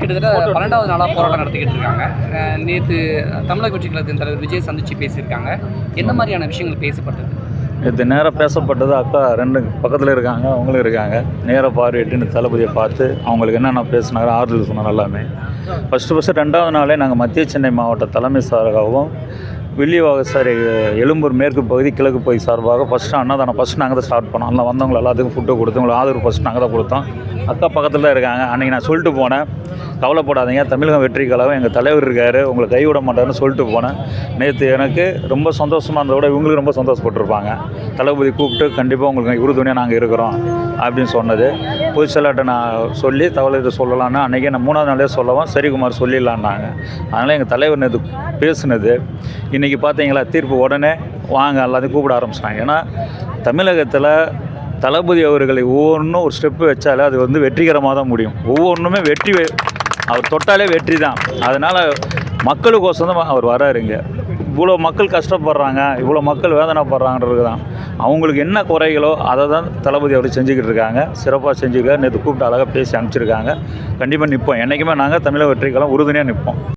கிட்டத்தட்ட பன்னெண்டாவது நாளாக போராட்டம் நடத்திக்கிட்டு இருக்காங்க. நேற்று தமிழக வெற்றி கழகத்தின் தலைவர் விஜய் சந்திச்சு பேசியிருக்காங்க. என்ன மாதிரியான விஷயங்கள் பேசப்பட்டது? இது நேராக பேசப்பட்டது அக்கா ரெண்டு பக்கத்தில் இருக்காங்க அவங்களும் இருக்காங்க. நேராக பார்வையிட்டு தளபதியை பார்த்து அவங்களுக்கு என்னென்ன பேசினாரோ ஆறுதல் சொன்னார் எல்லாமே. ஃபஸ்ட்டு ஃபஸ்ட்டு ரெண்டாவது நாளே நாங்கள் மத்திய சென்னை மாவட்ட தலைமை சார்பாகவும் வில்லிவாக சார் எழும்பூர் மேற்கு பகுதி கிழக்கு பகுதி சார்பாக ஃபஸ்ட்டு அன்னதானம் ஃபஸ்ட் நாங்கள் தான் ஸ்டார்ட் பண்ணோம். அதில் வந்தவங்க எல்லாத்துக்கும் ஃபுட்டு கொடுத்தோம் உங்களுக்கு ஆதரவு ஃபஸ்ட் நாங்கள் தான் கொடுத்தோம். அக்கா பக்கத்தில் தான் இருக்காங்க. அன்றைக்கி நான் சொல்லிட்டு போனேன். கவலைப்படாதீங்க. தமிழகம் வெற்றி கழகம் எங்கள் தலைவர் இருக்கார் உங்களை கைவிட மாட்டார்னு சொல்லிட்டு போனேன். நேற்று எனக்கு ரொம்ப சந்தோஷமாக இருந்ததை விட இவங்களுக்கு ரொம்ப சந்தோஷப்பட்டிருப்பாங்க. தளபதி கூப்பிட்டு கண்டிப்பாக உங்களுக்கு உறுதுணையாக நாங்கள் இருக்கிறோம் அப்படின்னு சொன்னது. பொதுச்செயலாட்ட நான் சொல்லி தகவலை சொல்லலான்னு அன்றைக்கி நான் மூணாவது நாளே சொல்லவும் சரிகுமார் சொல்லிடலான்னாங்க. அதனால் எங்கள் தலைவர் நேற்று பேசுனது இன்றைக்கி பார்த்தீங்களா தீர்ப்பு உடனே வாங்க எல்லாத்தையும் கூப்பிட ஆரம்பிச்சிட்டாங்க. ஏன்னா தமிழகத்தில் தளபதி அவர்களை ஒவ்வொன்றும் ஒரு ஸ்டெப்பு வச்சாலே அது வந்து வெற்றிகரமாக தான் முடியும். ஒவ்வொன்றுமே வெற்றி அவர் தொட்டாலே வெற்றி தான். அதனால் மக்களுக்கோசம் தான் அவர் வராருங்க இவ்வளோ மக்கள் கஷ்டப்படுறாங்க இவ்வளோ மக்கள் வேதனைப்படுறாங்கன்றது தான். அவங்களுக்கு என்ன குறைகளோ அதை தான் தளபதி அவர் செஞ்சுக்கிட்டு இருக்காங்க. சிறப்பாக செஞ்சுக்க நேற்று கூப்பிட்டு அழகாக பேசி அனுப்பிச்சிருக்காங்க. கண்டிப்பாக நிற்போம் என்றைக்குமே நாங்கள் தமிழக வெற்றிக்கெல்லாம் உறுதுணையாக நிற்போம்